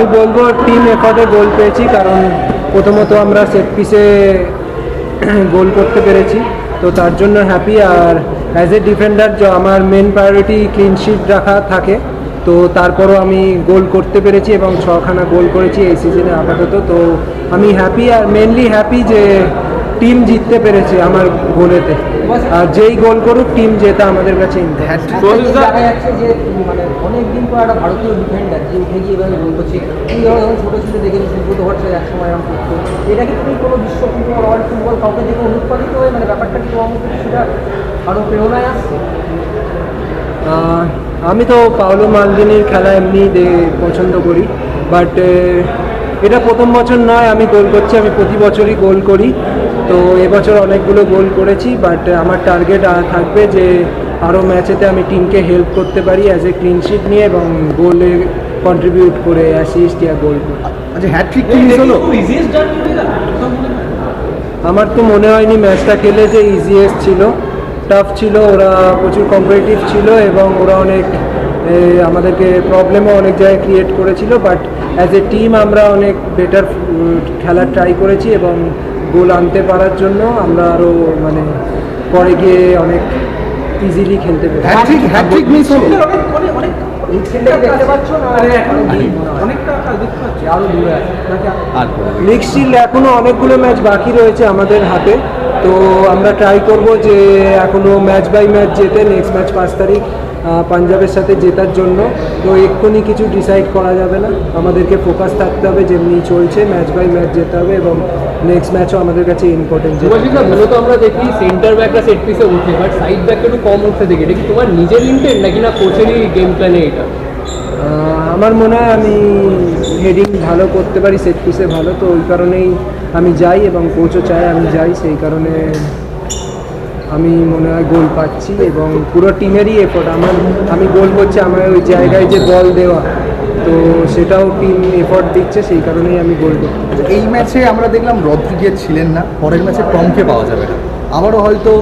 আমি বলব টিম এফর্টে গোল পেয়েছি, কারণ প্রথমত আমরা সেট পিসে গোল করতে পেরেছি। তো তার জন্য হ্যাপি আর অ্যাজ এ ডিফেন্ডার আমার মেন প্রায়োরিটি ক্লিনশিট রাখা থাকে। তো তারপরও আমি গোল করতে পেরেছি এবং ছখানা গোল করেছি এই সিজনে আপাতত। তো আমি হ্যাপি আর মেনলি হ্যাপি যে টিম জিততে পেরেছে আমার গোলেতে। আর যেই গোল করুক টিম জেতা আমাদের কাছে। দেখা যাচ্ছে যে মানে অনেক দিন পর একটা ভারতীয় ডিফেন্ডার যে উঠে গিয়ে এভাবে গোল করছে এই ধরো যখন ছোটো ছিল দেখে সুব্রত ভট্টাচার্য এক সময় এরকম করতো। তুমি কোনো বিশ্ব ফুটবল ওয়ার্ল্ড ফুটবল কাউকে দেখে অনুৎপাদিত হয়ে মানে ব্যাপারটা কি সেটা আরও প্রেরণায় আসছে? আমি তো পাওলো মালদিনির খেলা এমনি দে- পছন্দ করি বাট এটা প্রথম বছর নয় আমি গোল করছি আমি প্রতি বছরই গোল করি। তো এবছর অনেকগুলো গোল করেছি বাট আমার টার্গেট থাকবে যে আরও ম্যাচেতে আমি টিমকে হেল্প করতে পারি অ্যাজ এ ক্লিনশিট নিয়ে এবং গোলে কন্ট্রিবিউট করে অ্যাসিস্ট ইয়া গোল করে। আচ্ছা হ্যাট্রিক হলো? আমার তো মনে হয়নি ম্যাচটা খেলে যে ইজিয়েস্ট ছিল। টাফ ছিল ওরা প্রচুর কম্পিটিটিভ ছিল এবং ওরা অনেক আমাদেরকে প্রবলেমও অনেক জায়গায় ক্রিয়েট করেছিল বাট অ্যাজ এ টিম আমরা অনেক বেটার খেলার ট্রাই করেছি এবং গোল আনতে পারার জন্য আমরা আরও মানে পরে গিয়ে অনেক ইজিলি খেলতে পেরেছি। হ্যাট্রিক হ্যাট্রিক মিস হলো। স্টিল এখনও অনেকগুলো ম্যাচ বাকি রয়েছে আমাদের হাতে। তো আমরা ট্রাই করব যে এখনও ম্যাচ বাই ম্যাচ যেতে নেক্সট ম্যাচ পাঁচ তারিখ পাঞ্জাবের সাথে জেতার জন্য। তো এক্ষুনি কিছু ডিসাইড করা যাবে না। আমাদেরকে ফোকাস থাকতে হবে যেমনি চলছে ম্যাচ বাই ম্যাচ যেতে হবে এবং নেক্সট ম্যাচও আমাদের কাছে ইম্পর্টেন্ট মূলত আমরা দেখি সেন্টার ব্যাকরা সেট পিসে উঠে বাট সাইড ব্যাকটা একটু কম উঠতে দেখি। এটা কি তোমার নিজের ইন্টেন্ট নাকি না কোচেরই গেম প্ল্যানে এটা? আমার মনে হয় আমি হেডিং ভালো করতে পারি সেট পিসে ভালো তো ওই কারণেই আমি যাই এবং কোচও চায় আমি যাই সেই কারণে আমি মনে হয় গোল পাচ্ছি এবং পুরো টিমেরই এফোর্ট আমার আমি গোল করছি আমার ওই জায়গায় যে বল দেওয়া তো সেটাও টিম এফোর্ট দিচ্ছে সেই কারণেই আমি গোল করছি। আচ্ছা, এই ম্যাচে আমরা দেখলাম রদ্রিগেজ ছিলেন না পরের ম্যাচে টমকে পাওয়া যাবে না। আবারও হয়তো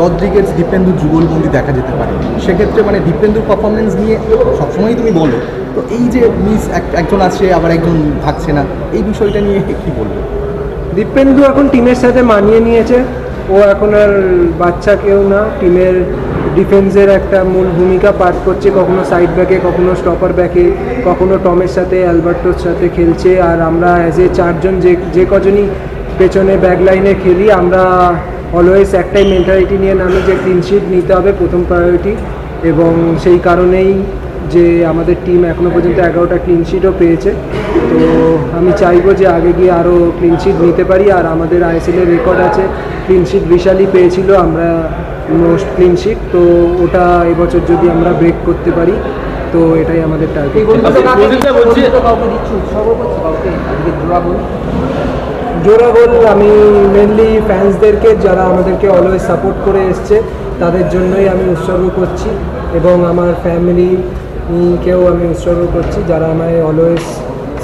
রদ্রিগেজ দীপেন্দু যুগলবন্দি দেখা যেতে পারে। সেক্ষেত্রে মানে দীপেন্দুর পারফরমেন্স নিয়ে সবসময়ই তুমি বলো তো এই যে মিস একজন আছে আবার একজন থাকছে না এই বিষয়টা নিয়ে কি বলব? দীপেন্দু এখন টিমের সাথে মানিয়ে নিয়েছে। ও এখন আর বাচ্চা কেউ না। টিমের ডিফেন্সের একটা মূল ভূমিকা পাঠ করছে। কখনো সাইড ব্যাকে কখনো স্টপার ব্যাকে কখনো টমের সাথে অ্যালবার্টোর সাথে খেলছে। আর আমরা অ্যাজ এ চারজন যে যে কজনই পেছনে ব্যাক লাইনে খেলি, আমরা অলওয়েজ একটাই মেন্টালিটি নিয়ে নামি যে ক্লিন শিট নিতে হবে, প্রথম প্রায়োরিটি এবং সেই কারণেই যে আমাদের টিম এখনও পর্যন্ত এগারোটা ক্লিন শিটও পেয়েছে। তো আমি চাইব যে আগে গিয়ে আরও ক্লিনশিট নিতে পারি আর আমাদের আইএসএলের রেকর্ড আছে। ক্লিনশিট বিশালই পেয়েছিল আমরা মোস্ট ক্লিন শিট তো ওটা এবছর যদি আমরা ব্রেক করতে পারি তো এটাই আমাদের টার্গেট আচ্ছা, জোড়া গোল আমি মেনলি ফ্যান্সদেরকে যারা আমাদেরকে অলওয়েজ সাপোর্ট করে এসছে তাদের জন্যই আমি উৎসর্গ করছি এবং আমার ফ্যামিলি কেও আমি উৎসর্গ করছি যারা আমায় অলওয়েজ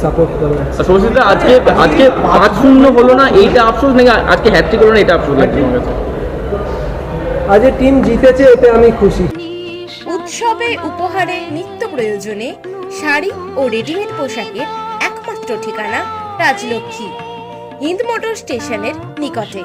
সাপোর্ট করে। আসছে শুভাশিস আজকে আজকে পাঁচ শূন্য হলো না? এইটা আফসোস নাকি আজকে হ্যাট্রিক হলো না? এটা আফসোস লাগছে টিম জিতেছে এতে আমি খুশি। উৎসবে উপহারে নিত্য প্রয়োজনে শাড়ি ও রেডিমেড পোশাকের একমাত্র ঠিকানা রাজলক্ষ্মী হিন্দ মোটর স্টেশনের নিকটে।